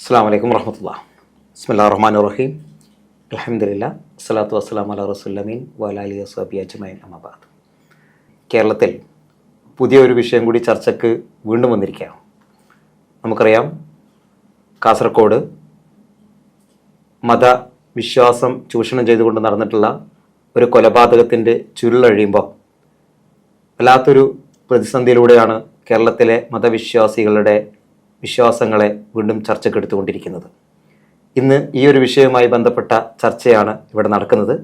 അസ്സാം വലൈക്കും വർഹമത്തുള്ള ബിസ്മില്ലാ റഹ്മാൻ റഹീം അലഹമില്ല അസ്സലാത്തു വസ്സലാം അല റസുല്ലമീൻ വലാലി വസ്വാബി അജ്മൈൻ അഹമ്മബാദ് കേരളത്തിൽ പുതിയൊരു വിഷയം കൂടി ചർച്ചയ്ക്ക് വീണ്ടും വന്നിരിക്കുകയാണ്. നമുക്കറിയാം കാസർഗോഡ് മതവിശ്വാസം ചൂഷണം ചെയ്തുകൊണ്ട് നടന്നിട്ടുള്ള ഒരു കൊലപാതകത്തിന്റെ ചുരുളഴിയുമ്പോൾ വല്ലാത്തൊരു പ്രതിസന്ധിയിലൂടെയാണ് കേരളത്തിലെ മതവിശ്വാസികളുടെ വിശ്വാസങ്ങളെ വീണ്ടും ചർച്ചക്കെടുത്തുകൊണ്ടിരിക്കുന്നത് ഇന്ന് ഈ ഒരു വിഷയവുമായി ബന്ധപ്പെട്ട ചർച്ചയാണ് ഇവിടെ നടക്കുന്നത്.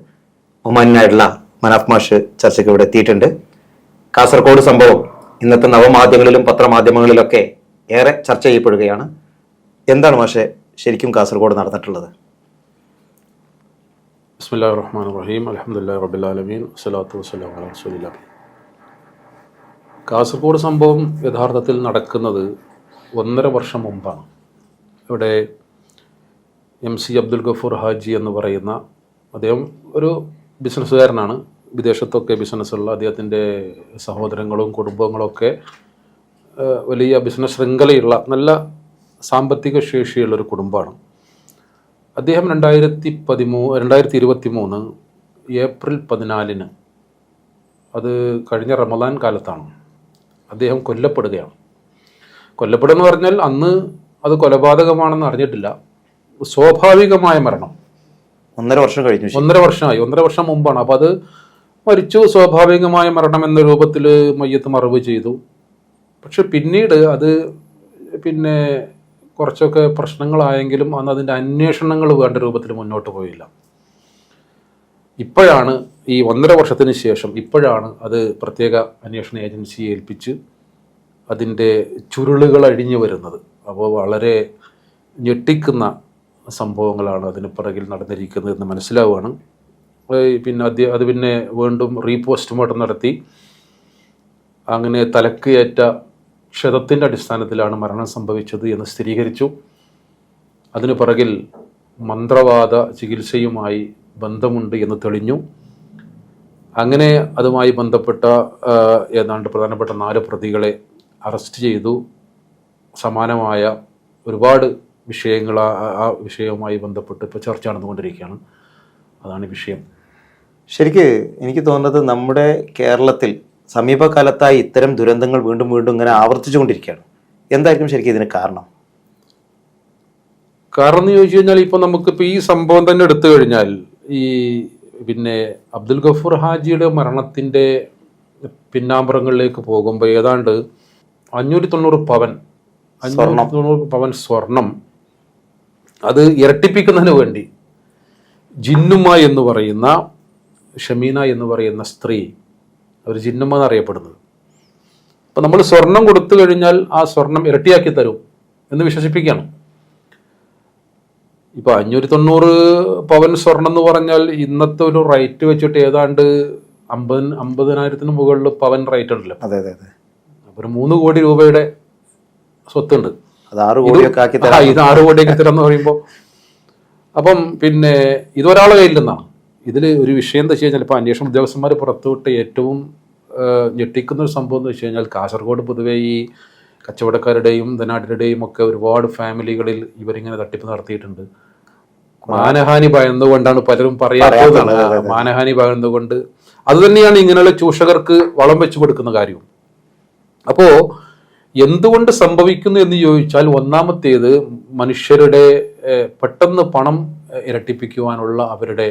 ഒമാനായിട്ടുള്ള മനാഫ് മാഷ് ചർച്ചയ്ക്ക് ഇവിടെ എത്തിയിട്ടുണ്ട്. കാസർഗോഡ് സംഭവം ഇന്നത്തെ നവമാധ്യമങ്ങളിലും പത്രമാധ്യമങ്ങളിലൊക്കെ ഏറെ ചർച്ച ചെയ്യപ്പെടുകയാണ്. എന്താണ് മാഷെ ശരിക്കും കാസർഗോഡ് നടന്നിട്ടുള്ളത്? റഹ്മാൻ റഹീം അലഹമുല്ലാ കാസർഗോഡ് സംഭവം യഥാർത്ഥത്തിൽ നടക്കുന്നത് ഒന്നര വർഷം മുമ്പാണ്. ഇവിടെ എം സി അബ്ദുൽ ഗഫൂർ ഹാജി എന്ന് പറയുന്ന അദ്ദേഹം ഒരു ബിസിനസ്സുകാരനാണ്. വിദേശത്തൊക്കെ ബിസിനസ്സുള്ള അദ്ദേഹത്തിന്റെ സഹോദരങ്ങളും കുടുംബങ്ങളൊക്കെ വലിയ ബിസിനസ് ശൃംഖലയുള്ള നല്ല സാമ്പത്തിക ശേഷിയുള്ള ഒരു കുടുംബമാണ്. അദ്ദേഹം രണ്ടായിരത്തി പതിമൂ രണ്ടായിരത്തി ഇരുപത്തി മൂന്ന് ഏപ്രിൽ പതിനാലിന് അത് കഴിഞ്ഞ റമദാൻ കാലത്താണ്. അദ്ദേഹം കൊല്ലപ്പെടുകയാണ്. കൊല്ലപ്പെടുക എന്ന് പറഞ്ഞാൽ അന്ന് അത് കൊലപാതകമാണെന്ന് അറിഞ്ഞിട്ടില്ല. സ്വാഭാവികമായ മരണം. ഒന്നര വർഷം കഴിഞ്ഞു. ഒന്നര വർഷമായി. ഒന്നര വർഷം മുമ്പാണ്. അപ്പോൾ അത് മരിച്ചു. സ്വാഭാവികമായ മരണം എന്ന രൂപത്തിൽ മയ്യത്ത് മറവ് ചെയ്തു. പക്ഷെ പിന്നീട് അത് പിന്നെ കുറച്ചൊക്കെ പ്രശ്നങ്ങളായെങ്കിലും അന്ന് അതിന്റെ അന്വേഷണങ്ങൾ വേണ്ട രൂപത്തിൽ മുന്നോട്ട് പോയില്ല. ഇപ്പോഴാണ് ഈ ഒന്നര വർഷത്തിന് ശേഷം ഇപ്പോഴാണ് അത് പ്രത്യേക അന്വേഷണ ഏജൻസിയെ ഏൽപ്പിച്ച് അതിന്റെ ചുരുളുകൾ അഴിഞ്ഞു വരുന്നത്. അപ്പോൾ വളരെ ഞെട്ടിക്കുന്ന സംഭവങ്ങളാണ് അതിന് പിറകിൽ നടന്നിരിക്കുന്നത് എന്ന് മനസ്സിലാവുകയാണ്. പിന്നെ അത് അത് പിന്നെ വീണ്ടും റീപോസ്റ്റ്മോർട്ടം നടത്തി. അങ്ങനെ തലക്ക് ഏറ്റ ക്ഷതത്തിന്റെ അടിസ്ഥാനത്തിലാണ് മരണം സംഭവിച്ചത് എന്ന് സ്ഥിരീകരിച്ചു. അതിനു പിറകിൽ മന്ത്രവാദ ചികിത്സയുമായി ബന്ധമുണ്ട് എന്ന് തെളിഞ്ഞു. അങ്ങനെ അതുമായി ബന്ധപ്പെട്ട ഏതാണ്ട് പ്രധാനപ്പെട്ട നാല് പ്രതികളെ അറസ്റ്റ് ചെയ്തു. സമാനമായ ഒരുപാട് വിഷയങ്ങൾ ആ വിഷയവുമായി ബന്ധപ്പെട്ട് ഇപ്പോൾ ചർച്ച നടന്നുകൊണ്ടിരിക്കുകയാണ്. അതാണ് വിഷയം. ശരിക്ക് എനിക്ക് തോന്നുന്നത് നമ്മുടെ കേരളത്തിൽ സമീപകാലത്തായി ഇത്തരം ദുരന്തങ്ങൾ വീണ്ടും വീണ്ടും ഇങ്ങനെ ആവർത്തിച്ചുകൊണ്ടിരിക്കുകയാണ്. എന്തായിരിക്കും ശരിക്കും ഇതിന് കാരണം? കാരണം എന്ന് ചോദിച്ചു കഴിഞ്ഞാൽ ഇപ്പോൾ നമുക്കിപ്പോൾ ഈ സംഭവം തന്നെ എടുത്തു കഴിഞ്ഞാൽ ഈ പിന്നെ അബ്ദുൽ ഗഫൂർ ഹാജിയുടെ മരണത്തിന്റെ പിന്നാമ്പുറങ്ങളിലേക്ക് പോകുമ്പോൾ ഏതാണ്ട് അഞ്ഞൂറ്റി തൊണ്ണൂറ് പവൻ. അഞ്ഞൂറ്റി തൊണ്ണൂറ് പവൻ സ്വർണം. അത് ഇരട്ടിപ്പിക്കുന്നതിന് വേണ്ടി ജിന്നുമ എന്ന് പറയുന്ന ഷമീന എന്ന് പറയുന്ന സ്ത്രീ അവർ ജിന്നുമ എന്നറിയപ്പെടുന്നത് അപ്പം നമ്മൾ സ്വർണം കൊടുത്തു കഴിഞ്ഞാൽ ആ സ്വർണം ഇരട്ടിയാക്കി തരും എന്ന് വിശ്വസിപ്പിക്കുകയാണ്. ഇപ്പൊ അഞ്ഞൂറ്റി തൊണ്ണൂറ് പവൻ സ്വർണം എന്ന് പറഞ്ഞാൽ ഇന്നത്തെ ഒരു റേറ്റ് വെച്ചിട്ട് ഏതാണ്ട് അമ്പത് അമ്പതിനായിരത്തിന് മുകളിൽ പവൻ റേറ്റ് ഉണ്ടല്ലോ. അതെ അതെ അതെ. ഒരു മൂന്ന് കോടി രൂപയുടെ സ്വത്തുണ്ട്. അത് ആറ് കോടിയൊക്കെ ആക്കി തരാം. ഇത് ആറ് കോടിയൊക്കെ തരാന്ന് പറയുമ്പോൾ അപ്പം പിന്നെ ഇതൊരാളെ കയ്യിൽ നിന്നാണ് ഇതിൽ ഒരു വിഷയം എന്താ വെച്ച് കഴിഞ്ഞാൽ ഇപ്പോൾ അന്വേഷണ ഉദ്യോഗസ്ഥന്മാർ പുറത്തുവിട്ട് ഏറ്റവും ഞെട്ടിക്കുന്ന ഒരു സംഭവം എന്ന് വെച്ച് കഴിഞ്ഞാൽ കാസർഗോഡ് പൊതുവെ ഈ കച്ചവടക്കാരുടെയും ധനാട്ടിയുടെയും ഒക്കെ ഒരുപാട് ഫാമിലികളിൽ ഇവരിങ്ങനെ തട്ടിപ്പ് നടത്തിയിട്ടുണ്ട്. മാനഹാനി ഭയന്നുകൊണ്ടാണ് പലരും പറയാത്തത്, മാനഹാനി ഭയന്നുകൊണ്ട് അത് തന്നെയാണ് ഇങ്ങനെയുള്ള ചൂഷകർക്ക് വളം വെച്ചു കൊടുക്കുന്ന കാര്യവും. അപ്പോ എന്തുകൊണ്ട് സംഭവിക്കുന്നു എന്ന് ചോദിച്ചാൽ ഒന്നാമത്തേത് മനുഷ്യരുടെ പെട്ടെന്ന് പണം ഇരട്ടിപ്പിക്കുവാനുള്ള അവരുടെ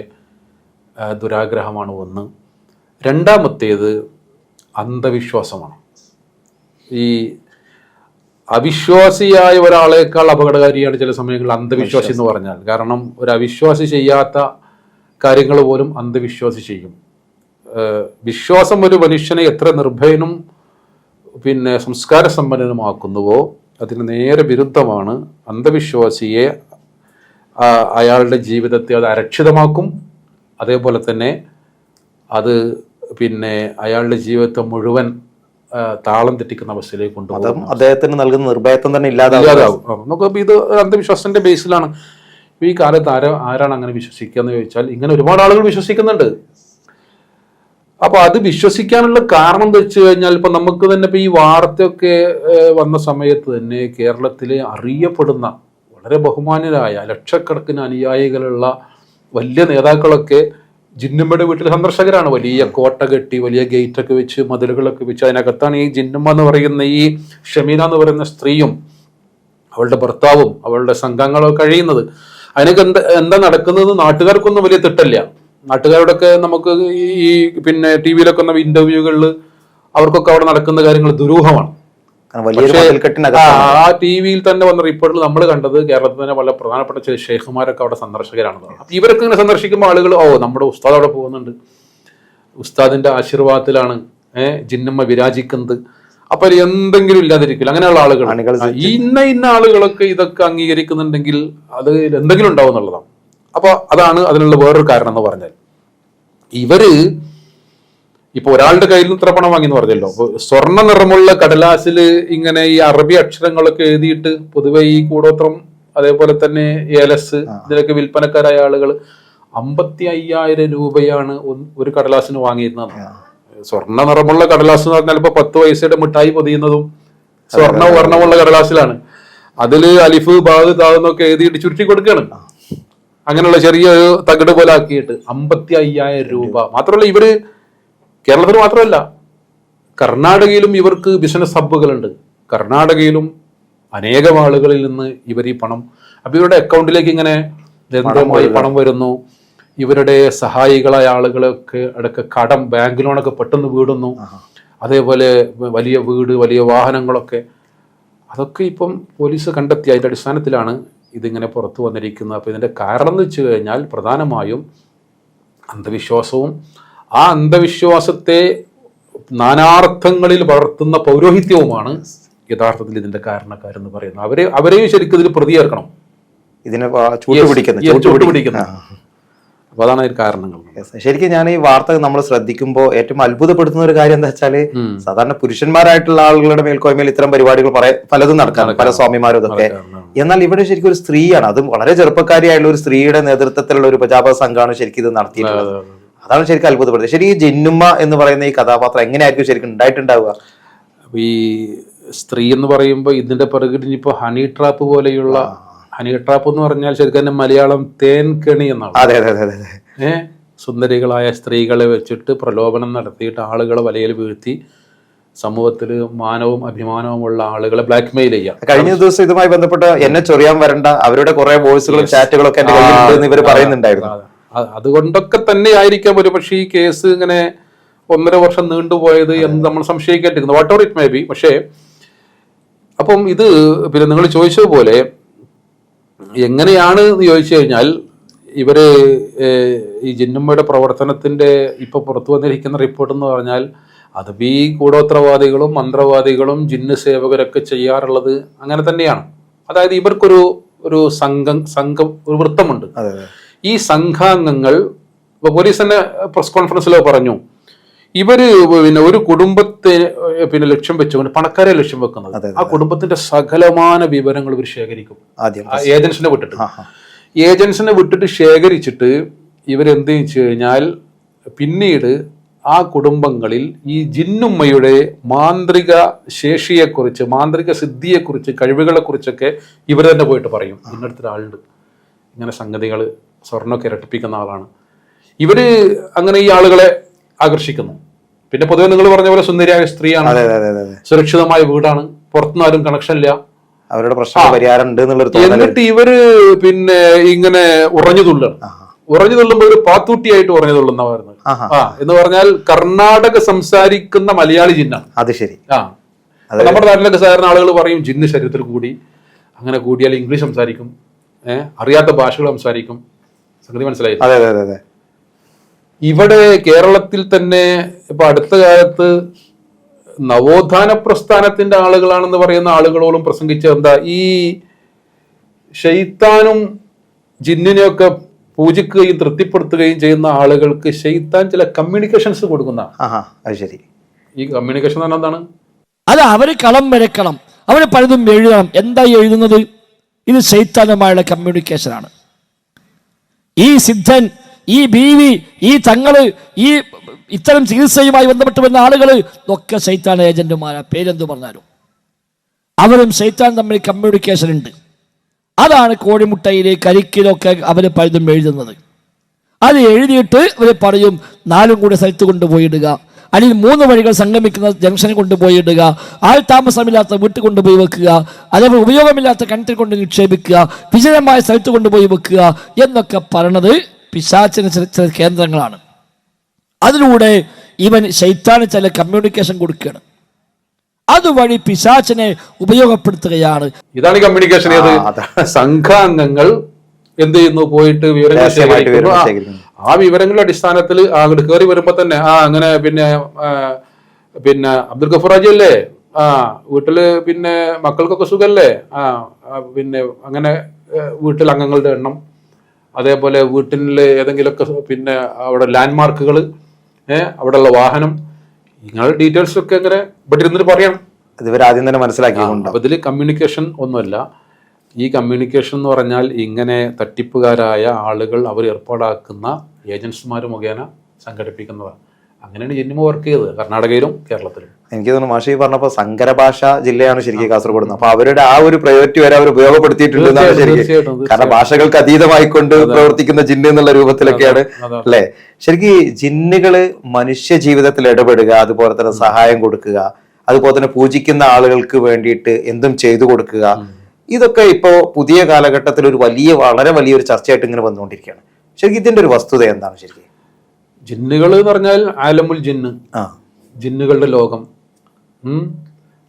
ദുരാഗ്രഹമാണ് ഒന്ന്. രണ്ടാമത്തേത് അന്ധവിശ്വാസമാണ്. ഈ അവിശ്വാസിയായ ഒരാളേക്കാൾ അപകടകാരിയാണ് ചില സമയങ്ങളിൽ അന്ധവിശ്വാസി എന്ന് പറഞ്ഞാൽ. കാരണം ഒരു അവിശ്വാസി ചെയ്യാത്ത കാര്യങ്ങൾ പോലും അന്ധവിശ്വാസി ചെയ്യും. വിശ്വാസം ഒരു മനുഷ്യനെ എത്ര നിർഭയനും പിന്നെ സംസ്കാര സമ്പന്നനുമാക്കുന്നുവോ അതിന് നേരെ വിരുദ്ധമാണ് അന്ധവിശ്വാസിയെ അയാളുടെ ജീവിതത്തെ അത് അരക്ഷിതമാക്കും. അതേപോലെ തന്നെ അത് പിന്നെ അയാളുടെ ജീവിതത്തെ മുഴുവൻ താളം തെറ്റിക്കുന്ന അവസ്ഥയിലേക്ക് കൊണ്ടുപോകും. അദ്ദേഹത്തിന് നൽകുന്ന നിർഭയത്വം തന്നെ ഇല്ലാതാവും. നമുക്ക് ഇത് അന്ധവിശ്വാസത്തിന്റെ ബേസിലാണ് ഈ കാലത്ത് ആരാ ആരാണ് അങ്ങനെ വിശ്വസിക്കുക എന്ന് ചോദിച്ചാൽ ഇങ്ങനെ ഒരുപാട് ആളുകൾ വിശ്വസിക്കുന്നുണ്ട്. അപ്പൊ അത് വിശ്വസിക്കാനുള്ള കാരണം എന്താ വെച്ച് കഴിഞ്ഞാൽ ഇപ്പൊ നമുക്ക് തന്നെ ഇപ്പൊ ഈ വാർത്തയൊക്കെ വന്ന സമയത്ത് തന്നെ കേരളത്തിലെ അറിയപ്പെടുന്ന വളരെ ബഹുമാനരായ ലക്ഷക്കണക്കിന് അനുയായികളുള്ള വലിയ നേതാക്കളൊക്കെ ജിന്നമ്മയുടെ വീട്ടിൽ സന്ദർശകരാണ്. വലിയ കോട്ട കെട്ടി വലിയ ഗേറ്റൊക്കെ വെച്ച് മതിലുകളൊക്കെ വെച്ച് അതിനകത്താണ് ഈ ജിന്നമ്മ എന്ന് പറയുന്ന ഈ ഷമീന എന്ന് പറയുന്ന സ്ത്രീയും അവളുടെ ഭർത്താവും അവളുടെ സംഘങ്ങളും കഴിയുന്നത്. അതിനൊക്കെ എന്താ എന്താ നടക്കുന്നത്? നാട്ടുകാർക്കൊന്നും വലിയ തിട്ടല്ല. നാട്ടുകാരോടൊക്കെ നമുക്ക് ഈ പിന്നെ ടി വിയിലൊക്കെ വന്ന ഇന്റർവ്യൂകളിൽ അവർക്കൊക്കെ അവിടെ നടക്കുന്ന കാര്യങ്ങൾ ദുരൂഹമാണ്. ആ, ടി വിയിൽ തന്നെ വന്ന റിപ്പോർട്ടിൽ നമ്മൾ കണ്ടത് കേരളത്തിൽ തന്നെ വളരെ പ്രധാനപ്പെട്ട ചില ഷെയ്ഖുമാരൊക്കെ അവിടെ സന്ദർശകരാണെന്നാണ് അപ്പൊ ഇവരൊക്കെ ഇങ്ങനെ സന്ദർശിക്കുമ്പോൾ ആളുകൾ ഓ നമ്മുടെ ഉസ്താദ് അവിടെ പോകുന്നുണ്ട്. ഉസ്താദിന്റെ ആശീർവാദത്തിലാണ് ഏഹ് ജിന്നമ്മ വിരാജിക്കുന്നത്. അപ്പൊ എന്തെങ്കിലും ഇല്ലാതിരിക്കില്ല. അങ്ങനെയുള്ള ആളുകൾ. ഇന്ന ഇന്ന ആളുകളൊക്കെ ഇതൊക്കെ അംഗീകരിക്കുന്നുണ്ടെങ്കിൽ അത് എന്തെങ്കിലും ഉണ്ടാവും എന്നുള്ളതാണ്. അപ്പൊ അതാണ് അതിനുള്ള വേറൊരു കാരണം എന്ന് പറഞ്ഞാൽ. ഇവർ ഇപ്പൊ ഒരാളുടെ കയ്യിൽ നിന്ന് ഇത്ര പണം വാങ്ങി എന്ന് പറഞ്ഞല്ലോ സ്വർണ നിറമുള്ള കടലാസിൽ ഇങ്ങനെ ഈ അറബി അക്ഷരങ്ങളൊക്കെ എഴുതിയിട്ട് പൊതുവെ ഈ കൂടോത്രം അതേപോലെ തന്നെ ഏലസ് ഇതിലൊക്കെ വിൽപ്പനക്കാരായ ആളുകൾ അമ്പത്തി അയ്യായിരം രൂപയാണ് ഒരു കടലാസിന് വാങ്ങിയിരുന്നത്. സ്വർണ നിറമുള്ള കടലാസ് എന്ന് പറഞ്ഞാൽ ഇപ്പൊ പത്ത് പൈസയുടെ മിഠായി പൊതിയുന്നതും സ്വർണ വർണമുള്ള കടലാസിലാണ്. അതിൽ അലിഫ് ബാഗ് താന്നൊക്കെ എഴുതിയിട്ട് ചുരുട്ടി കൊടുക്കുകയാണ്. അങ്ങനെയുള്ള ചെറിയ ഒരു തകിട് പോലെ ആക്കിയിട്ട് അമ്പത്തി അയ്യായിരം രൂപ. മാത്രമല്ല ഇവർ കേരളത്തിൽ മാത്രമല്ല കർണാടകയിലും ഇവർക്ക് ബിസിനസ് ഹബ്ബുകളുണ്ട് കർണാടകയിലും അനേകം ആളുകളിൽ നിന്ന് ഇവർ ഈ പണം അപ്പൊ ഇവരുടെ അക്കൗണ്ടിലേക്ക് ഇങ്ങനെ നിരന്തരമായി പണം വരുന്നു. ഇവരുടെ സഹായികളായ ആളുകളൊക്കെ അടക്ക കടം ബാങ്ക് ലോണൊക്കെ പെട്ടെന്ന് വീടുന്നു. അതേപോലെ വലിയ വീട് വലിയ വാഹനങ്ങളൊക്കെ. അതൊക്കെ ഇപ്പം പോലീസ് കണ്ടെത്തി അതിന്റെ അടിസ്ഥാനത്തിലാണ് ഇതിങ്ങനെ പുറത്തു വന്നിരിക്കുന്നത് അപ്പോൾ ഇതിന്റെ കാരണം എന്ന് വെച്ച് കഴിഞ്ഞാൽ പ്രധാനമായും അന്ധവിശ്വാസവും ആ അന്ധവിശ്വാസത്തെ നാനാർത്ഥങ്ങളിൽ വളർത്തുന്ന പൗരോഹിത്യവുമാണ് യഥാർത്ഥത്തിൽ ഇതിന്റെ കാരണക്കാരെന്ന് പറയുന്നത്. അവരെ അവരെയും ശരിക്കും ഇതിൽ പ്രതിയേർക്കണം. ഇതിനെ ചൂട്ടുപിടിക്കുന്നത് അപ്പൊ അതാണ് അതിന് കാരണങ്ങൾ. ശരിക്കും ഞാൻ ഈ വാർത്ത നമ്മൾ ശ്രദ്ധിക്കുമ്പോൾ ഏറ്റവും അത്ഭുതപ്പെടുത്തുന്ന ഒരു കാര്യം എന്താ വെച്ചാൽ സാധാരണ പുരുഷന്മാരായിട്ടുള്ള ആളുകളുടെ മേൽക്കോയ്മയിൽ ഇത്തരം പരിപാടികൾ പലതും നടക്കാറുണ്ട് പല സ്വാമിമാരും ഇതൊക്കെ. എന്നാൽ ഇവിടെ ശരിക്കും ഒരു സ്ത്രീയാണ് അതും വളരെ ചെറുപ്പക്കാരിയായുള്ള ഒരു സ്ത്രീയുടെ നേതൃത്വത്തിലുള്ള ഒരു ഉപജാപക സംഘമാണ് ശരിക്കും ഇത് നടത്തിയിട്ടുള്ളത്. അതാണ് ശരിക്കും അത്ഭുതപ്പെടുന്നത്. ശരി ഈ ജെന്നുമ്മ എന്ന് പറയുന്ന ഈ കഥാപാത്രം എങ്ങനെയായിരിക്കും ശരിക്കും ഉണ്ടായിട്ടുണ്ടാവുക? ഈ സ്ത്രീ എന്ന് പറയുമ്പോൾ ഇതിന്റെ പിറകിൽ ഇനിയിപ്പോ ഹണി ട്രാപ്പ് പോലെയുള്ള ഹണി ട്രാപ്പ് എന്ന് പറഞ്ഞാൽ ശരിക്കും തന്നെ മലയാളം തേൻ കെണി എന്നാണ്. അതെ അതെ അതെ അതെ അതെ. സുന്ദരികളായ സ്ത്രീകളെ വെച്ചിട്ട് പ്രലോഭനം നടത്തിയിട്ട് ആളുകളെ വലയിൽ വീഴ്ത്തി സമൂഹത്തിൽ മാനവും അഭിമാനവുമുള്ള ആളുകളെ ബ്ലാക്ക്മെയിൽ ചെയ്യാം. കഴിഞ്ഞ ദിവസം ഇതുമായി ബന്ധപ്പെട്ട് എന്നെ ചൊറിയാൻ വരണ്ട അവരുടെ കുറെ വോയിസുകളും ചാറ്റുകളും ഒക്കെ എന്റെ ഇവർ പറയുന്നുണ്ടായിരുന്നു. അതുകൊണ്ടൊക്കെ തന്നെ ആയിരിക്കാം ഒരു പക്ഷേ ഈ കേസ് ഇങ്ങനെ ഒന്നര വർഷം നീണ്ടുപോയത് എന്ന് നമ്മൾ സംശയിക്കേണ്ടിരിക്കുന്നു. Whatever it may be പക്ഷേ അപ്പം ഇത് പിന്നെ നിങ്ങൾ ചോദിച്ചതുപോലെ എങ്ങനെയാണ് എന്ന് ചോദിച്ചു കഴിഞ്ഞാൽ ഇവർ ഈ ജിന്നമ്മയുടെ പ്രവർത്തനത്തിന്റെ ഇപ്പൊ പുറത്തു വന്നിരിക്കുന്ന റിപ്പോർട്ട് എന്ന് പറഞ്ഞാൽ അത് ഈ കൂടോത്രവാദികളും മന്ത്രവാദികളും ജിന്ന് സേവകരൊക്കെ ചെയ്യാറുള്ളത് അങ്ങനെ തന്നെയാണ്. അതായത് ഇവർക്കൊരു ഒരു സംഘം സംഘം ഒരു വൃത്തമുണ്ട്. ഈ സംഘാംഗങ്ങൾ ഇപ്പൊ പോലീസ് തന്നെ പ്രസ് കോൺഫറൻസിലോ പറഞ്ഞു ഇവർ പിന്നെ ഒരു കുടുംബത്തെ പിന്നെ ലക്ഷ്യം വെച്ചുകൊണ്ട് പണക്കാരെ ലക്ഷ്യം വെക്കുന്നത്. ആ കുടുംബത്തിന്റെ സകലമാന വിവരങ്ങൾ ഇവർ ശേഖരിക്കും. ഏജൻസിനെ വിട്ടിട്ട്. ഏജൻസിനെ വിട്ടിട്ട് ശേഖരിച്ചിട്ട് ഇവരെന്ത് വെച്ച് കഴിഞ്ഞാൽ പിന്നീട് ആ കുടുംബങ്ങളിൽ ഈ ജിന്നുമ്മയുടെ മാന്ത്രിക ശേഷിയെക്കുറിച്ച് മാന്ത്രിക സിദ്ധിയെക്കുറിച്ച് കഴിവുകളെക്കുറിച്ചൊക്കെ ഇവർ തന്നെ പോയിട്ട് പറയും. ഇന്നടുത്ത ഒരാളുണ്ട്. ഇങ്ങനെ സംഗതികൾ സ്വർണമൊക്കെ ഇരട്ടിപ്പിക്കുന്ന ആളാണ്. ഇവർ അങ്ങനെ ഈ ആളുകളെ ആകർഷിക്കുന്നു. പിന്നെ പൊതുവെ നിങ്ങൾ പറഞ്ഞ പോലെ സുന്ദരിയായ സ്ത്രീയാണ്. അതെ അതെ അതെ അതെ സുരക്ഷിതമായ വീടാണ്. പുറത്തുനിന്ന് ആരും കണക്ഷൻ ഇല്ല. അവരുടെ പ്രശ്നം പരിഹാരം ഉണ്ട് എന്നുള്ളൊരു തോന്നൽ എന്നിട്ട് ഇവർ പിന്നെ ഇങ്ങനെ ഉറഞ്ഞു തുള്ളണം ഉറഞ്ഞു തുള്ളുമ്പോ ഒരു പാത്തൂട്ടിയായിട്ട് ഉറഞ്ഞു തുള്ളുന്നവരുന്നു ആഹാ. ആ എന്ന് പറഞ്ഞാൽ കർണാടക സംസാരിക്കുന്ന മലയാളി ജിന്നാണ് അത് ശരി. ആ. അപ്പൊ നമ്മുടെ നാട്ടിലൊക്കെ സാധാരണ ആളുകൾ പറയും ജിന്ന് ശരീരത്തിൽ കൂടി. അങ്ങനെ കൂടിയാൽ ഇംഗ്ലീഷ് സംസാരിക്കും. ഏഹ് അറിയാത്ത ഭാഷകൾ സംസാരിക്കും. സംഗതി മനസ്സിലായി അതെ അതെ അതെ അതെ. ഇവിടെ കേരളത്തിൽ തന്നെ ഇപ്പൊ അടുത്ത കാലത്ത് നവോത്ഥാന പ്രസ്ഥാനത്തിന്റെ ആളുകളാണെന്ന് പറയുന്ന ആളുകളോടും പ്രസംഗിച്ച എന്താ ഈ ഷെയ്ത്താനും ജിന്നിനെയൊക്കെ പൂജിക്കുകയും തൃപ്തിപ്പെടുത്തുകയും ചെയ്യുന്ന ആളുകൾക്ക് ഷെയ്ത്താൻ ചില കമ്മ്യൂണിക്കേഷൻസ് കൊടുക്കുന്ന ആഹാ അത് ശരി. ഈ കമ്മ്യൂണിക്കേഷൻ എന്ന് പറഞ്ഞാൽ എന്താണ്? അത് അവർ കളം വരക്കണം അവർ പലതും എഴുതണം. എന്താ എഴുതുന്നത്? ഇത് ശൈത്താനുമായുള്ള കമ്മ്യൂണിക്കേഷനാണ് ഈ സിദ്ധൻ ഈ ബീവി ഈ തങ്ങൾ ഈ ഇത്തരം ചികിത്സയുമായി ബന്ധപ്പെട്ട് വരുന്ന ആളുകൾ ഒക്കെ ശൈത്താൻ ഏജന്റുമാരാ. പേരെന്തു പറഞ്ഞാലും. അവരും ശൈത്താൻ തമ്മിൽ കമ്മ്യൂണിക്കേഷൻ ഉണ്ട്. അതാണ് കോഴിമുട്ടയിൽ കരിക്കിലൊക്കെ അവർ പലതും എഴുതുന്നത്. അത് എഴുതിയിട്ട് ഇവർ പറയും നാലും കൂടി സ്ഥലത്ത് കൊണ്ടുപോയിടുക. അല്ലെങ്കിൽ മൂന്ന് വഴികൾ സംഗമിക്കുന്ന ജംഗ്ഷനിൽ കൊണ്ടുപോയി ഇടുക ആൾ താമസമില്ലാത്ത വീട്ടിൽ കൊണ്ടുപോയി വെക്കുക. അതേപോലെ ഉപയോഗമില്ലാത്ത കിണറ്റിൽ കൊണ്ട് നിക്ഷേപിക്കുക. വിജയമായ സ്ഥലത്ത് കൊണ്ടുപോയി വെക്കുക. എന്നൊക്കെ പറയണത് പിശാച്ചിന് ചില ചില കേന്ദ്രങ്ങളാണ്. അതിലൂടെ ഇവൻ ശൈത്താന് ചില കമ്മ്യൂണിക്കേഷൻ കൊടുക്കുകയാണ്. അതുവഴി പിശാച്ചിനെ ഉപയോഗപ്പെടുത്തുകയാണ്. ഇതാണ് കമ്മ്യൂണിക്കേഷൻ. സംഘാംഗങ്ങൾ എന്ത് ചെയ്യുന്നു? പോയിട്ട് വിവരങ്ങൾ ശേഖരിക്കുന്നു. ആ, വിവരങ്ങളുടെ അടിസ്ഥാനത്തിൽ അങ്ങോട്ട് കയറി വരുമ്പോ തന്നെ ആ അങ്ങനെ പിന്നെ പിന്നെ അബ്ദുൽ ഗഫൂർ ഹാജി അല്ലേ? ആ വീട്ടിൽ പിന്നെ മക്കൾക്കൊക്കെ സുഖല്ലേ? ആ, പിന്നെ അങ്ങനെ വീട്ടിൽ അംഗങ്ങളുടെ എണ്ണം അതേപോലെ വീട്ടിൽ ഏതെങ്കിലുമൊക്കെ പിന്നെ അവിടെ ലാൻഡ് മാർക്കുകൾ അവിടെയുള്ള വാഹനം നിങ്ങളുടെ ഡീറ്റെയിൽസ് ഒക്കെ ഇങ്ങനെ ഇവിടെ ഇരുന്നിട്ട് പറയണം ഇവർ ആദ്യം തന്നെ മനസ്സിലാക്കിയിട്ടുണ്ട് അപ്പൊ ഇതിൽ കമ്മ്യൂണിക്കേഷൻ ഒന്നുമല്ല. ഈ കമ്മ്യൂണിക്കേഷൻ എന്ന് പറഞ്ഞാൽ ഇങ്ങനെ തട്ടിപ്പുകാരായ ആളുകൾ അവർ ഏർപ്പാടാക്കുന്ന ഏജൻസിമാർ മുഖേന സംഘടിപ്പിക്കുന്നതാണ്. അങ്ങനെയാണ് ജന്മ വർക്ക് ചെയ്തത് കർണാടകയിലും കേരളത്തിലും. എനിക്ക് തോന്നുന്നു മാഷി പറഞ്ഞപ്പോ സങ്കര ഭാഷ ജില്ലയാണ് ശരിക്കും കാസർഗോഡ് അപ്പൊ അവരുടെ ആ ഒരു പ്രയോറിറ്റി വരെ അവർ ഉപയോഗപ്പെടുത്തിയിട്ടുണ്ട് എന്നാണ് ശരിക്കും കാരണം ഭാഷകൾക്ക് അതീതമായിക്കൊണ്ട് പ്രവർത്തിക്കുന്ന ജിന്ന് എന്നുള്ള രൂപത്തിലൊക്കെയാണ്. അല്ലെ? ശരിക്കും ജിന്നുകൾ മനുഷ്യ ജീവിതത്തിൽ ഇടപെടുക അതുപോലെ തന്നെ സഹായം കൊടുക്കുക അതുപോലെ തന്നെ പൂജിക്കുന്ന ആളുകൾക്ക് വേണ്ടിയിട്ട് എന്തും ചെയ്തു കൊടുക്കുക ഇതൊക്കെ ഇപ്പോ പുതിയ കാലഘട്ടത്തിൽ ഒരു വലിയ വളരെ വലിയൊരു ചർച്ചയായിട്ട് ഇങ്ങനെ വന്നുകൊണ്ടിരിക്കുകയാണ്. ശരിക്കും ഇതിന്റെ ഒരു വസ്തുത എന്താണ് ശരിക്കും? ജിന്നുകൾ എന്ന് പറഞ്ഞാൽ ആലമുൽ ജിന്ന്. ജിന്നുകളുടെ ലോകം.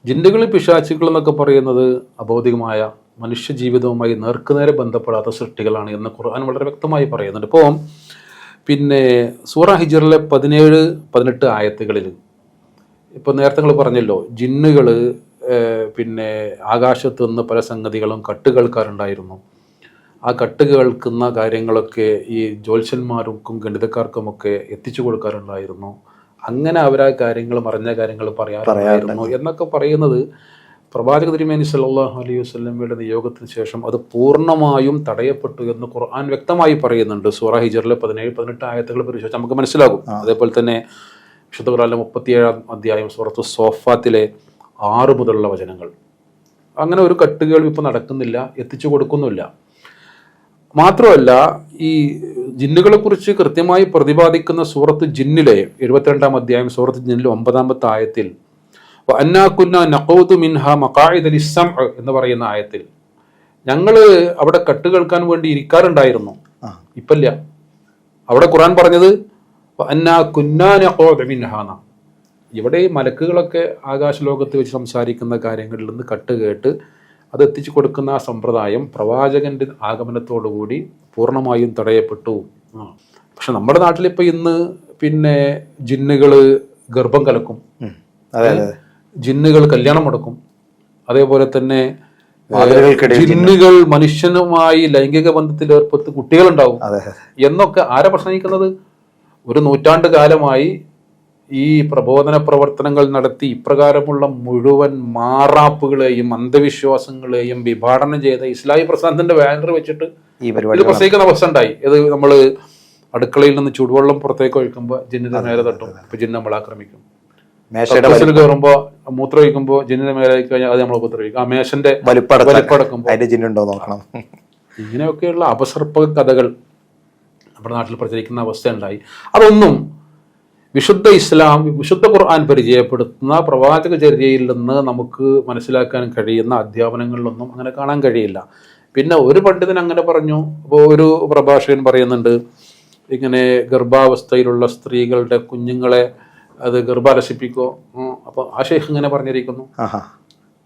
ജിന്നുകൾ പിശാച്ചുകൾ എന്നൊക്കെ പറയുന്നത് അബോധികമായ മനുഷ്യ ജീവിതവുമായി നേർക്കുനേരെ ബന്ധപ്പെടാത്ത സൃഷ്ടികളാണ് എന്ന് ഖുർആൻ വളരെ വ്യക്തമായി പറയുന്നുണ്ട്. ഇപ്പോൾ പിന്നെ സൂറ ഹിജറിലെ പതിനേഴ് പതിനെട്ട് ആയത്തുകളിൽ ഇപ്പോൾ നേരത്തെ നിങ്ങൾ പറഞ്ഞല്ലോ ജിന്നുകൾ പിന്നെ ആകാശത്തു നിന്ന് പല സംഗതികളും കട്ട് കേൾക്കാറുണ്ടായിരുന്നു ആ കട്ട് കേൾക്കുന്ന കാര്യങ്ങളൊക്കെ ഈ ജ്യോത്സ്യന്മാർക്കും ഗണിതക്കാർക്കുമൊക്കെ എത്തിച്ചു കൊടുക്കാറുണ്ടായിരുന്നു അങ്ങനെ അവരാ കാര്യങ്ങൾ മറിഞ്ഞ കാര്യങ്ങൾ പറയാറുണ്ടായിരുന്നു. എന്നൊക്കെ പറയുന്നത് പ്രവാചക തിരുമേനി സല്ലാഹു അലൈഹി വസ്ലമിയുടെ നിയോഗത്തിന് ശേഷം അത് പൂർണമായും തടയപ്പെട്ടു എന്ന് ഖുർആൻ വ്യക്തമായി പറയുന്നുണ്ട്. സൂറ ഹിജറിലെ പതിനേഴ് പതിനെട്ട് ആയത്തുകൾ പരിശോധിച്ചാൽ നമുക്ക് മനസ്സിലാകും. അതേപോലെ തന്നെ വിശുദ്ധ ഖുർആനിലെ മുപ്പത്തിയേഴാം അധ്യായം സൂറത്ത് സോഫാത്തിലെ ആറ് മുതലുള്ള വചനങ്ങൾ. അങ്ങനെ ഒരു കട്ടുകേൾവി ഇപ്പോൾ നടക്കുന്നില്ല എത്തിച്ചു കൊടുക്കുന്നില്ല മാത്രമല്ല ഈ ജിന്നുകളെ കുറിച്ച് കൃത്യമായി പ്രതിപാദിക്കുന്ന സൂറത്ത് ജിന്നിലെ എഴുപത്തിരണ്ടാം അധ്യായം സൂറത്ത് ജിന്നിലെ ഒമ്പതാമത്തെ ആയത്തിൽ അന്നാക്കുന്ന നഖൂദു മിൻഹ മഖാഇദ ലിസ്സംഅ എന്ന് പറയുന്ന ആയത്തിൽ ഞങ്ങൾ അവിടെ കട്ട് കേൾക്കാൻ വേണ്ടി ഇരിക്കാറുണ്ടായിരുന്നു. ഇപ്പല്ല. അവിടെ ഖുറാൻ പറഞ്ഞത് അന്നാ കുന്നാ നഖൂദു. ഇവിടെ മലക്കുകളൊക്കെ ആകാശലോകത്ത് വെച്ച് സംസാരിക്കുന്ന കാര്യങ്ങളിൽ നിന്ന് കട്ട് കേട്ട് അത് എത്തിച്ചു കൊടുക്കുന്ന ആ സമ്പ്രദായം പ്രവാചകന്റെ ആഗമനത്തോടുകൂടി പൂർണമായും തടയപ്പെട്ടു. പക്ഷെ നമ്മുടെ നാട്ടിലിപ്പോൾ ഇന്ന് പിന്നെ ജിന്നുകൾ ഗർഭം കലക്കും. ജിന്നുകൾ കല്യാണം മുടക്കും. അതേപോലെ തന്നെ ജിന്നുകൾ മനുഷ്യനുമായി ലൈംഗിക ബന്ധത്തിൽ ഏർപ്പെട്ട് കുട്ടികളുണ്ടാവും. എന്നൊക്കെ ആരാ പ്രശ്നിക്കുന്നത് ഒരു നൂറ്റാണ്ട് കാലമായി ഈ പ്രബോധന പ്രവർത്തനങ്ങൾ നടത്തി ഇപ്രകാരമുള്ള മുഴുവൻ മാറാപ്പുകളെയും അന്ധവിശ്വാസങ്ങളെയും വിഭാടനം ചെയ്ത ഇസ്ലാമി പ്രസ്ഥാനത്തിന്റെ ബാനർ വെച്ചിട്ട് ഈ പരിപാടി പ്രസംഗിക്കുന്ന അവസ്ഥ ഉണ്ടായി ഇത് നമ്മൾ അടുക്കളയിൽ നിന്ന് ചൂടുവെള്ളം പുറത്തേക്ക് ഒഴിക്കുമ്പോൾ ജിന്നിന്റെ നേരെ തട്ടും. അപ്പൊ ജിന്ന് നമ്മൾ ആക്രമിക്കും. മേശയുടെ കയറുമ്പോ മൂത്ര ഒഴിക്കുമ്പോ ജിന്നിന്റെ മേലെ കഴിഞ്ഞാൽ അത് നമ്മൾ ഉപദ്രവിക്കും. ആ മേശന്റെ വലിപ്പടക്കം വലിപ്പടക്കുമ്പോ. അതിന്റെ ജിന്നുണ്ടോ നോക്കണം. ഇങ്ങനെയൊക്കെയുള്ള അപസർപ്പ കഥകൾ നമ്മുടെ നാട്ടിൽ പ്രചരിക്കുന്ന അവസ്ഥ ഉണ്ടായി അതൊന്നും വിശുദ്ധ ഇസ്ലാം വിശുദ്ധ ഖുർആൻ പരിചയപ്പെടുത്തുന്ന പ്രവാചക ചര്യയിൽ നിന്ന് നമുക്ക് മനസ്സിലാക്കാൻ കഴിയുന്ന അധ്യാപനങ്ങളിലൊന്നും അങ്ങനെ കാണാൻ കഴിയില്ല. പിന്നെ ഒരു പണ്ഡിതൻ അങ്ങനെ പറഞ്ഞു. അപ്പോൾ ഒരു പ്രഭാഷകൻ പറയുന്നുണ്ട് ഇങ്ങനെ ഗർഭാവസ്ഥയിലുള്ള സ്ത്രീകളുടെ കുഞ്ഞുങ്ങളെ അത് ഗർഭാലസിപ്പിക്കോ? അപ്പോൾ ആ ഷെയ്ഖ് ഇങ്ങനെ പറഞ്ഞിരിക്കുന്നു.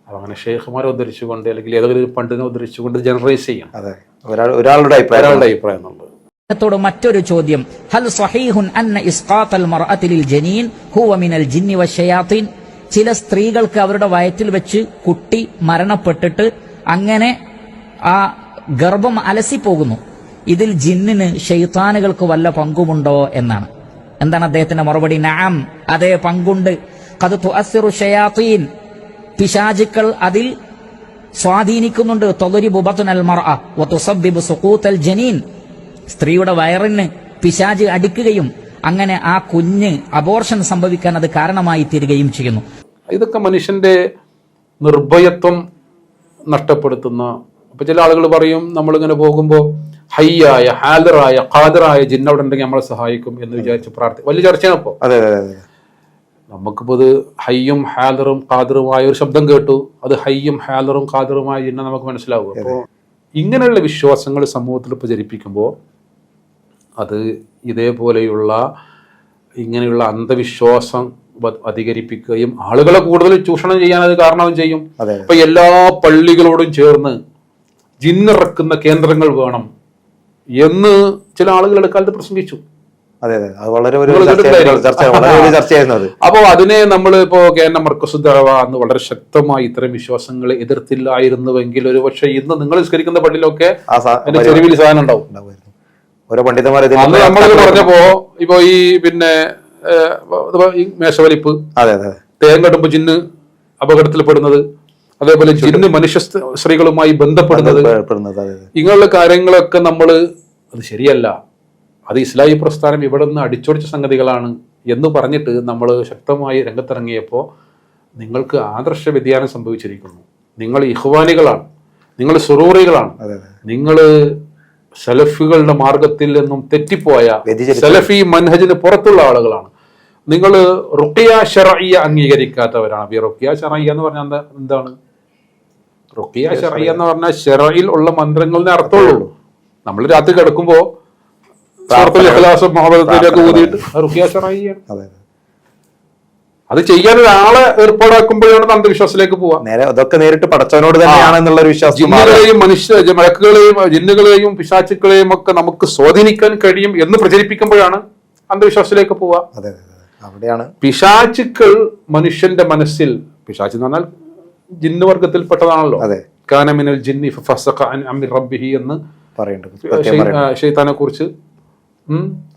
അപ്പൊ അങ്ങനെ ഷെയ്ഖുമാരെ ഉദ്ധരിച്ചുകൊണ്ട് അല്ലെങ്കിൽ ഏതെങ്കിലും ഒരു പണ്ഡിതനെ ഉദ്ധരിച്ചുകൊണ്ട് ജനറലൈസ് ചെയ്യണം. ഒരാളുടെ അഭിപ്രായം ഒരാളുടെ അഭിപ്രായം എന്നുള്ളത്. ത്തോട് മറ്റൊരു ചോദ്യം. ഹൽ സഹീഹുൻ അന്ന ഇസ്ഖാത്തൽ മറഅത്തിൽ ജനീൻ ഹുവ മിനൽ ജിന്നി വശയാത്തിൻ ചില സ്ത്രീകൾക്ക് അവരുടെ വയറ്റിൽ വെച്ച് കുട്ടി മരണപ്പെട്ടിട്ട് അങ്ങനെ ആ ഗർഭം അലസിപ്പോകുന്നു. ഇതിൽ ജിന്നിന് ഷെയ്ത്താനുകൾക്ക് വല്ല പങ്കുമുണ്ടോ എന്നാണ്. എന്താണ് അദ്ദേഹത്തിന്റെ മറുപടി? നഅം അതേ പങ്കുണ്ട്. കത് തുഅസ്സിറു ഷയാത്തീൻ. പിശാചുക്കൾ അതിൽ സ്വാധീനിക്കുന്നുണ്ട്. തൊലരി ബത്നൽ മർഅ വതുസബ്ബിബു സുഖൂത്തൽ ജനീൻ. സ്ത്രീയുടെ വയറിന് പിശാജ് അടിക്കുകയും അങ്ങനെ ആ കുഞ്ഞ് അബോർഷൻ സംഭവിക്കാൻ അത് കാരണമായി തീരുകയും ചെയ്യുന്നു. ഇതൊക്കെ മനുഷ്യന്റെ നിർഭയത്വം നഷ്ടപ്പെടുത്തുന്ന അപ്പൊ ചില ആളുകൾ പറയും നമ്മളിങ്ങനെ പോകുമ്പോൾ ഹയ്യായ ഹാദറായ ഖാദറായ ജിന്ന അവിടെ ഉണ്ടെങ്കിൽ നമ്മളെ സഹായിക്കും എന്ന് വിചാരിച്ച് പ്രാർത്ഥി വലിയ ചർച്ചയാണ് ഇപ്പോൾ അതെ അതെ അതെ. നമുക്കിപ്പോൾ ഇത് ഹയ്യും ഹാദറും ഖാദറുമായ ഒരു ശബ്ദം കേട്ടു. അത് ഹയ്യും ഹാദറും ഖാദറുമായ ജിന്ന നമുക്ക് മനസ്സിലാവും അപ്പോൾ ഇങ്ങനെയുള്ള വിശ്വാസങ്ങൾ സമൂഹത്തിൽ പ്രചരിപ്പിക്കുമ്പോൾ അത് ഇതേപോലെയുള്ള ഇങ്ങനെയുള്ള അന്ധവിശ്വാസം അധികരിപ്പിക്കുകയും ആളുകളെ കൂടുതൽ ചൂഷണം ചെയ്യാൻ അത് കാരണവും ചെയ്യും. അപ്പൊ ഇപ്പൊ എല്ലാ പള്ളികളോടും ചേർന്ന് ജിന്നിറക്കുന്ന കേന്ദ്രങ്ങൾ വേണം എന്ന് ചില ആളുകൾ ഇടക്കാലത്ത് പ്രസംഗിച്ചു. അപ്പോൾ അതിനെ നമ്മൾ ഇപ്പോ കെ എൻ എം മർക്കസുദ്ദവ എന്ന് വളരെ ശക്തമായി ഇത്തരം വിശ്വാസങ്ങളെ എതിർത്തില്ലായിരുന്നുവെങ്കിൽ ഒരു പക്ഷേ ഇന്ന് നിങ്ങൾ നിസ്കരിക്കുന്ന പള്ളിയിലൊക്കെ ചെരുവിൽ സാധനം ഉണ്ടാവും. ഓരോ പണ്ഡിതന്മാരെ പറഞ്ഞപ്പോ ഇപ്പൊ ഈ പിന്നെ ഈ മേശവലിപ്പ് അതെ അതെ തേങ്ങടുമ്പ് ജിന്ന് അപകടത്തിൽപ്പെടുന്നത് അതേപോലെ ജിന്ന് മനുഷ്യ സ്ത്രീകളുമായി ബന്ധപ്പെടുന്നത്. ഇങ്ങനെയുള്ള കാര്യങ്ങളൊക്കെ നമ്മൾ അത് ശരിയല്ല. അത് ഇസ്ലാഹി പ്രസ്ഥാനം ഇവിടെ നിന്ന് അടിച്ചൊടിച്ച സംഗതികളാണ് എന്ന് പറഞ്ഞിട്ട് നമ്മൾ ശക്തമായി രംഗത്തിറങ്ങിയപ്പോൾ നിങ്ങൾക്ക് ആദർശ വ്യതിയാനം സംഭവിച്ചിരിക്കുന്നു. നിങ്ങൾ ഇഹ്വാനികളാണ്. നിങ്ങൾ സുറൂറികളാണ്. നിങ്ങൾ സലഫികളുടെ മാർഗത്തിൽ നിന്നും തെറ്റിപ്പോയ. സലഫി മൻഹജിന് പുറത്തുള്ള ആളുകളാണ്. നിങ്ങൾ റുക്കിയ ഷറയ്യ അംഗീകരിക്കാത്തവരാണ്. റുക്കിയ ഷറയ്യ എന്ന് പറഞ്ഞാൽ എന്താ? എന്താണ്? റുക്കിയ ഷറയ്യ എന്ന് പറഞ്ഞാൽ ഷെറയിൽ ഉള്ള മന്ത്രങ്ങളിനെ അർത്ഥമുള്ളൂ. നമ്മൾ രാത്രി കിടക്കുമ്പോൾ ഊതിയിട്ട് റുക്കിയ ഷറയ്യ അതെ ചെയ്യാൻ ഒരാളെ ഏർപ്പാടാക്കുമ്പോഴാണ് അന്ധവിശ്വാസത്തിലേക്ക് പോവാ നേരെ അതൊക്കെ നേരിട്ട് പടച്ചവനോട് തന്നെയാണെന്നുള്ള ഒരു വിശ്വാസം ജിന്നുകളെയും മനുഷ്യ മഴക്കുകളെയും മലക്കുകളെയും ജിന്നുകളെയും പിശാച്ചുക്കളെയും ഒക്കെ നമുക്ക് സ്വാധീനിക്കാൻ കഴിയും എന്ന് പ്രചരിപ്പിക്കുമ്പോഴാണ് അന്ധവിശ്വാസത്തിലേക്ക് പോവാ അതെ അവിടെയാണ് പിശാച്ചുക്കൾ മനുഷ്യന്റെ മനസ്സിൽ പിശാച്ച് എന്ന് പറഞ്ഞാൽ ജിന്ന് വർഗത്തിൽപ്പെട്ടതാണല്ലോ. അതെ. കാനമിനൽ ജിന്നി റബ്ബിഹി എന്ന് പറയുന്നുണ്ട്. പ്രത്യേകം ഷെയ്ത്താനെ കുറിച്ച്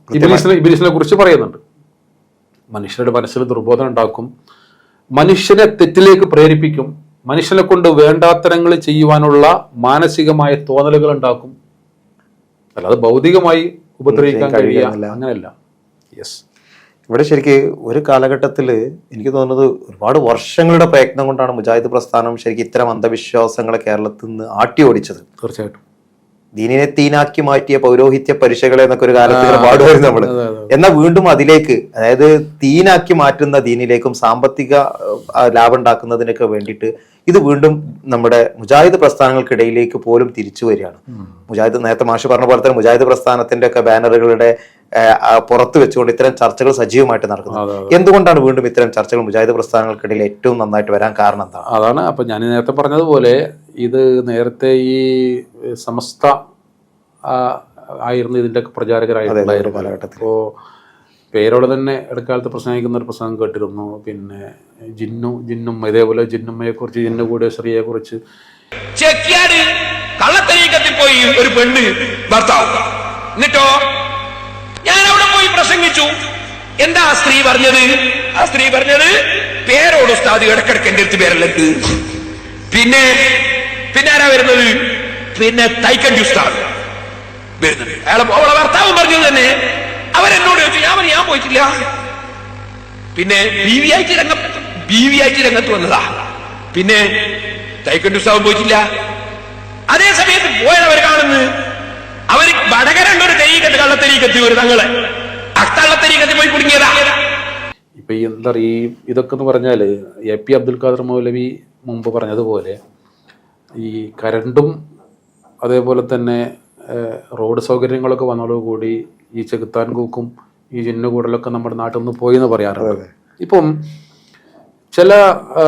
ഇബിലീസിനെ ഇബിലിസിനെ കുറിച്ച് പറയുന്നുണ്ട്. മനുഷ്യരുടെ മനസ്സിൽ ദുർബോധനം ഉണ്ടാക്കും. മനുഷ്യനെ തെറ്റിലേക്ക് പ്രേരിപ്പിക്കും. മനുഷ്യനെ കൊണ്ട് വേണ്ടാത്തരങ്ങൾ ചെയ്യുവാനുള്ള മാനസികമായ തോന്നലുകൾ ഉണ്ടാക്കും. അല്ലാതെ ഭൗതികമായി ഉപദ്രവിക്കാൻ കഴിയില്ല. അങ്ങനെയല്ല. യെസ് ഇവിടെ ശരിക്ക് ഒരു കാലഘട്ടത്തിൽ എനിക്ക് തോന്നുന്നത് ഒരുപാട് വർഷങ്ങളുടെ പ്രയത്നം കൊണ്ടാണ് മുജാഹിദ് പ്രസ്ഥാനം ശരിക്കും ഇത്തരം അന്ധവിശ്വാസങ്ങളെ കേരളത്തിൽ നിന്ന് ആട്ടി ഓടിച്ചത് തീർച്ചയായിട്ടും. ദീനിനെ തീനാക്കി മാറ്റിയ പൗരോഹിത്യ പരീക്ഷകളെ എന്നൊക്കെ ഒരു കാലത്ത് പാടുമായിരുന്നു അതെ. എന്നാൽ വീണ്ടും അതിലേക്ക് അതായത് തീനാക്കി മാറ്റുന്ന ദീനിലേക്കും സാമ്പത്തിക ലാഭം ഉണ്ടാക്കുന്നതിനൊക്കെ വേണ്ടിയിട്ട് ഇത് വീണ്ടും നമ്മുടെ മുജാഹിദ് പ്രസ്ഥാനങ്ങൾക്കിടയിലേക്ക് പോലും തിരിച്ചു വരികയാണ്. മുജാഹിദ് നേരത്തെ മാഷ് പറഞ്ഞ പോലെ തന്നെ മുജാഹിദ് പ്രസ്ഥാനത്തിന്റെ ഒക്കെ ബാനറുകളുടെ പുറത്ത് വെച്ചുകൊണ്ട് ഇത്തരം ചർച്ചകൾ സജീവമായിട്ട് നടക്കുന്നത് എന്തുകൊണ്ടാണ് വീണ്ടും ഇത്തരം ചർച്ചകൾ മുജാഹിദ് പ്രസ്ഥാനങ്ങൾക്കിടയിൽ ഏറ്റവും നന്നായിട്ട് വരാൻ കാരണം എന്താണ്? അതാണ്. അപ്പൊ ഞാൻ നേരത്തെ പറഞ്ഞതുപോലെ ഇത് നേരത്തെ ഈ സമസ്ത ആയിരുന്നു ഇതിന്റെ പ്രചാരകരായിട്ടുണ്ടായിരുന്നു കാലഘട്ടത്തിൽ. അപ്പോൾ പേരോടെ തന്നെ ഇടക്കാലത്ത് പ്രസംഗിക്കുന്ന ഒരു പ്രസംഗം കേട്ടിരുന്നു. പിന്നെ ജിന്നു ജിന്നും ഇതേപോലെ ജിന്നുമ്മയെ കുറിച്ച് ജിന്നു കൂടെ ശ്രീയെ കുറിച്ച് ചെക്കിയാട് കള്ളത്തരീക്കത്തിൽ പോയി ഒരു പെണ്ണ് ഭർത്താവ്. എന്നിട്ടോ? ഞാൻ അവിടെ പോയി പ്രസംഗിച്ചു. എന്താ ആ സ്ത്രീ പറഞ്ഞത്? ആ സ്ത്രീ പറഞ്ഞത് പേരോട് ഉസ്താദ് ഇടക്കിടക്ക് എന്റെ അടുത്ത് പേരല്ലേ പിന്നെ പിന്നെ ആരാ വരുന്നത്? പിന്നെ തൈക്കൻ ഉസ്താദ് വരുന്നത്. അയാളെ അവളെ ഭർത്താവ് പറഞ്ഞത് തന്നെ. അവരെന്നോട് ചോദിച്ചു ഞാൻ ഞാൻ പോയിട്ടില്ല. പിന്നെ ബി വി രംഗം ബി വി ആയിട്ട് രംഗത്ത് വന്നതാ. പിന്നെ തൈക്കൻ ഉത്സവം പോയിട്ടില്ല. അതേ സമയത്ത് പോയവർ കാണുന്നു അവർ വടകരണ്ടൊരു തെരീക്കത്ത് കള്ളത്തെരീക്കത്തി ഒരു തങ്ങൾ. അക്കള്ളത്തെരീക്കത്തിൽ പോയി കുടുങ്ങിയതാ. ഇപ്പൊ എന്താ പറയുക ഇതൊക്കെ എന്ന് പറഞ്ഞാൽ എ പി അബ്ദുൽ ഖാദർ മൗലവി മുമ്പ് പറഞ്ഞതുപോലെ ഈ കരണ്ടും അതേപോലെ തന്നെ റോഡ് സൗകര്യങ്ങളൊക്കെ വന്നതോടുകൂടി ഈ ചെകുത്താൻ കൂക്കും ഈ ജിന്നുകൂടലൊക്കെ നമ്മുടെ നാട്ടിൽ നിന്ന് പോയി എന്ന് പറയാറുണ്ട് ഇപ്പം ചില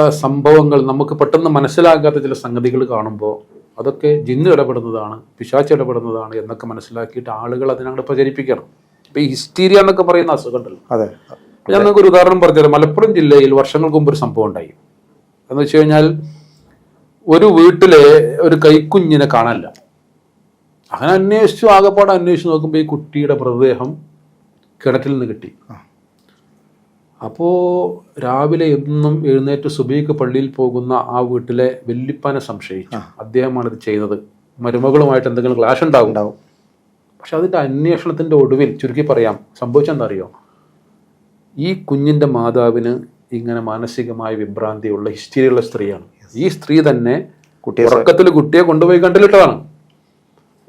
സംഭവങ്ങൾ നമുക്ക് പെട്ടെന്ന് മനസ്സിലാകാത്ത ചില സംഗതികൾ കാണുമ്പോൾ അതൊക്കെ ജിന്ന് ഇടപെടുന്നതാണ് പിശാച്ച് ഇടപെടുന്നതാണ് എന്നൊക്കെ മനസ്സിലാക്കിയിട്ട് ആളുകൾ അതിനങ്ങോട്ട് പ്രചരിപ്പിക്കണം. ഇപ്പൊ ഈ ഹിസ്റ്റീരിയ എന്നൊക്കെ പറയുന്ന അസുഖം ഉണ്ടല്ലോ അതെ. ഞാൻ നിങ്ങൾക്ക് ഒരു ഉദാഹരണം പറഞ്ഞുതരാം. മലപ്പുറം ജില്ലയിൽ വർഷങ്ങൾക്ക് മുമ്പ് ഒരു സംഭവം ഉണ്ടായി. എന്ന് വെച്ച് കഴിഞ്ഞാൽ ഒരു വീട്ടിലെ ഒരു കൈക്കുഞ്ഞിനെ കാണാനില്ല. അങ്ങനെ അന്വേഷിച്ചു ആകെപ്പാടെ അന്വേഷിച്ച് നോക്കുമ്പോൾ ഈ കുട്ടിയുടെ മൃതദേഹം കിണറ്റിൽ നിന്ന് കിട്ടി. അപ്പോൾ രാവിലെ എന്നും എഴുന്നേറ്റ് സുബീക്ക് പള്ളിയിൽ പോകുന്ന ആ വീട്ടിലെ വെല്ലിപ്പാനെ സംശയിച്ചു. അദ്ദേഹമാണ് ഇത് ചെയ്യുന്നത് മരുമകളുമായിട്ട് എന്തെങ്കിലും ക്ലാഷ് ഉണ്ടാവും. ഉണ്ടാവും. പക്ഷെ അതിന്റെ അന്വേഷണത്തിന്റെ ഒടുവിൽ ചുരുക്കി പറയാം. സംഭവിച്ചെന്നറിയോ ഈ കുഞ്ഞിന്റെ മാതാവിന് ഇങ്ങനെ മാനസികമായ വിഭ്രാന്തിയുള്ള ഹിസ്റ്ററിയുള്ള സ്ത്രീയാണ്. ഈ സ്ത്രീ തന്നെ ഉറക്കത്തിൽ കുട്ടിയെ കൊണ്ടുപോയി കണ്ടിലിട്ടതാണ്.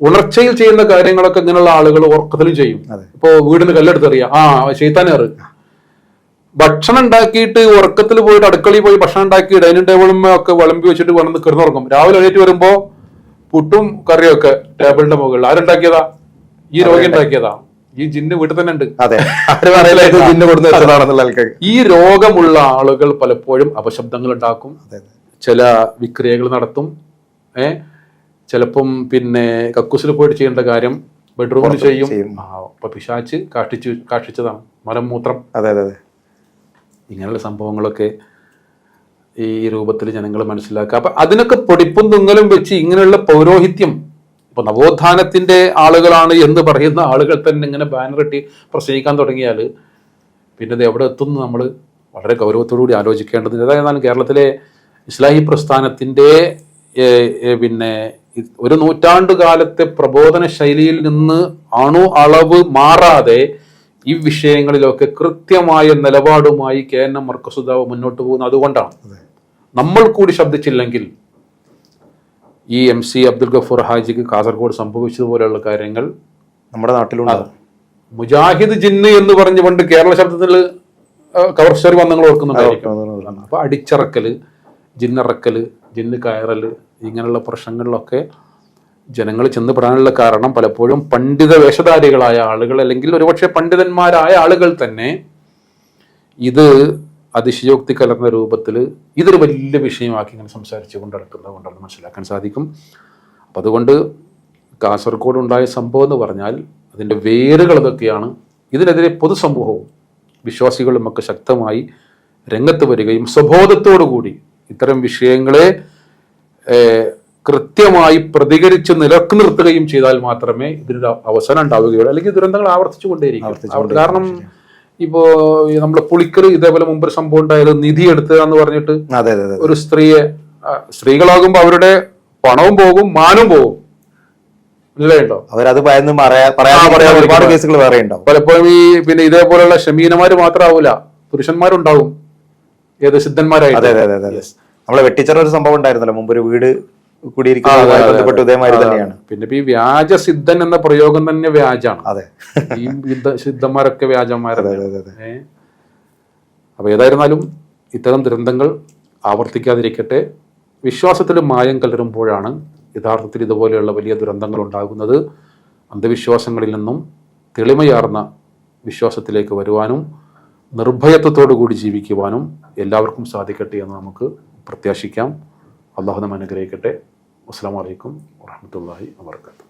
ഉണർച്ചയിൽ ചെയ്യുന്ന കാര്യങ്ങളൊക്കെ ഇങ്ങനെയുള്ള ആളുകൾ ഉറക്കത്തിലും ചെയ്യും. ഇപ്പോ വീടിന് കല്ലെടുത്തെറിയാം ആ ചെയ്ത്താനേറ് ഭക്ഷണം ഉണ്ടാക്കിയിട്ട് ഉറക്കത്തിൽ പോയിട്ട് അടുക്കളയിൽ പോയി ഭക്ഷണം ഉണ്ടാക്കി ഡൈനിങ് ടേബിളും ഒക്കെ വിളമ്പി വെച്ചിട്ട് വന്ന് കിടന്നുറങ്ങും. രാവിലെ എഴുന്നേറ്റ് വരുമ്പോ പുട്ടും കറിയും ഒക്കെ ടേബിളിന്റെ മുകളിൽ. ആരുണ്ടാക്കിയതാ? ഈ രോഗി ഉണ്ടാക്കിയതാ. ഈ ജിന്ന് വീട്ടിൽ തന്നെ ഉണ്ട്. അതെ. ഈ രോഗമുള്ള ആളുകൾ പലപ്പോഴും അപശബ്ദങ്ങൾ ഉണ്ടാക്കും. ചില വിക്രിയകൾ നടത്തും. ഏ? ചിലപ്പം പിന്നെ കക്കൂസിൽ പോയിട്ട് ചെയ്യേണ്ട കാര്യം ബെഡ്റൂമിൽ ചെയ്യും. അപ്പൊ പിശാച്ച് കാഷ്ടിച്ചു കാഷ്ടിച്ചതാണ്. മലമൂത്രം അതെ അതെ അതെ. ഇങ്ങനെയുള്ള സംഭവങ്ങളൊക്കെ ഈ രൂപത്തിൽ ജനങ്ങൾ മനസ്സിലാക്കുക. അപ്പൊ അതിനൊക്കെ പൊടിപ്പും തുങ്ങലും വെച്ച് ഇങ്ങനെയുള്ള പൗരോഹിത്യം. ഇപ്പൊ നവോത്ഥാനത്തിന്റെ ആളുകളാണ് എന്ന് പറയുന്ന ആളുകൾ തന്നെ ഇങ്ങനെ ബാനർ കെട്ടി പ്രസംഗിക്കാൻ തുടങ്ങിയാൽ പിന്നെ ഇത് എവിടെ എത്തുന്നു നമ്മൾ വളരെ ഗൗരവത്തോടു കൂടി ആലോചിക്കേണ്ടത് അതായത് കേരളത്തിലെ ഇസ്ലാഹി ഏ, പിന്നെ ഒരു നൂറ്റാണ്ട് കാലത്തെ പ്രബോധന ശൈലിയിൽ നിന്ന് അണു അളവ് മാറാതെ ഈ വിഷയങ്ങളിലൊക്കെ കൃത്യമായ നിലപാടുമായി കെ എൻ എം മർക്കസുദാവ് മുന്നോട്ട് പോകുന്നത് അതുകൊണ്ടാണ്. നമ്മൾ കൂടി ശബ്ദിച്ചില്ലെങ്കിൽ ഈ എം സി അബ്ദുൽ ഗഫൂർ ഹാജിക്ക് കാസർഗോഡ് സംഭവിച്ചതുപോലെയുള്ള കാര്യങ്ങൾ നമ്മുടെ നാട്ടിലുണ്ടാവും മുജാഹിദ് ജിന്ന് എന്ന് പറഞ്ഞ് പണ്ട് കേരള ശബ്ദത്തിൽ കവർ സ്റ്റോറി വന്നങ്ങൾ ഓർക്കുന്നുണ്ടായിരിക്കും. അപ്പൊ അടിച്ചിറക്കൽ ജിന്നിറക്കൽ ജിന്ന് കയറൽ ഇങ്ങനെയുള്ള പ്രശ്നങ്ങളിലൊക്കെ ജനങ്ങൾ ചെന്നുപെടാനുള്ള കാരണം പലപ്പോഴും പണ്ഡിത വേഷധാരികളായ ആളുകൾ അല്ലെങ്കിൽ ഒരുപക്ഷെ പണ്ഡിതന്മാരായ ആളുകൾ തന്നെ ഇത് അതിശയോക്തി കലർന്ന രൂപത്തിൽ ഇതൊരു വലിയ വിഷയമാക്കി ഇങ്ങനെ സംസാരിച്ചു കൊണ്ട് നടക്കുന്നത് കൊണ്ടാണ് മനസ്സിലാക്കാൻ സാധിക്കും. അപ്പം അതുകൊണ്ട് കാസർഗോഡ് ഉണ്ടായ സംഭവം എന്ന് പറഞ്ഞാൽ അതിന്റെ വേരുകൾ ഇതൊക്കെയാണ്. ഇതിനെതിരെ പൊതുസമൂഹവും വിശ്വാസികളും ഒക്കെ ശക്തമായി രംഗത്ത് വരികയും സ്വബോധത്തോടു കൂടി ഇത്തരം വിഷയങ്ങളെ കൃത്യമായി പ്രതികരിച്ച് നിലയ്ക്ക് നിർത്തുകയും ചെയ്താൽ മാത്രമേ ഇതിനൊരു അവസാനം ഉണ്ടാവുകയുള്ളൂ. അല്ലെങ്കിൽ ദുരന്തങ്ങൾ ആവർത്തിച്ചു കൊണ്ടേയിരിക്കും. കാരണം ഇപ്പോ നമ്മൾ നമ്മുടെ പുളിക്കൽ ഇതേപോലെ മുമ്പ് സംഭവം ഉണ്ടായാലും നിധി എടുത്തുക എന്ന് പറഞ്ഞിട്ട് ഒരു സ്ത്രീയെ സ്ത്രീകളാകുമ്പോൾ അവരുടെ പണവും പോകും മാനും പോകും. മനസ്സിലായിട്ടോ അവരത് ഭയന്ന് ഒരുപാട് കേസുകൾ വേറെ ഉണ്ടാവും പലപ്പോഴും ഈ പിന്നെ ഇതേപോലെയുള്ള ഷമീനമാര് മാത്രമാവൂല പുരുഷന്മാരുണ്ടാവും. ഏത് സിദ്ധന്മാരായിട്ട്? നമ്മളെ വെട്ടിച്ചറ ഒരു സംഭവം ഉണ്ടായിരുന്നല്ലോ മുമ്പ് ഒരു വീട് കുടിയിരിക്കുന്നതുമായി അതെ, ബന്ധപ്പെട്ട് ഇതേമാതിരി തന്നെയാണ്. പിന്നെ ഈ വ്യാജ സിദ്ധൻ എന്ന പ്രയോഗം തന്നെ വ്യാജാണ്. അതെ. ഈ സിദ്ധന്മാരൊക്കെ വ്യാജന്മാരല്ലേ. അപ്പൊ ഏതായിരുന്നാലും ഇത്തരം ദുരന്തങ്ങൾ ആവർത്തിക്കാതിരിക്കട്ടെ. വിശ്വാസത്തിൽ മായം കലരുമ്പോഴാണ് യഥാർത്ഥത്തിൽ ഇതുപോലെയുള്ള വലിയ ദുരന്തങ്ങൾ ഉണ്ടാകുന്നത്. അന്ധവിശ്വാസങ്ങളിൽ നിന്നും തെളിമയാർന്ന വിശ്വാസത്തിലേക്ക് വരുവാനും നിർഭയത്വത്തോടു കൂടി ജീവിക്കുവാനും എല്ലാവർക്കും സാധിക്കട്ടെ എന്ന് നമുക്ക് പ്രത്യാശിക്കാം. അള്ളാഹു നമ്മെ അനുഗ്രഹിക്കട്ടെ. അസ്സാം വലൈക്കും വാഹമത്തല്ലാഹി വാബർക്കാത്തു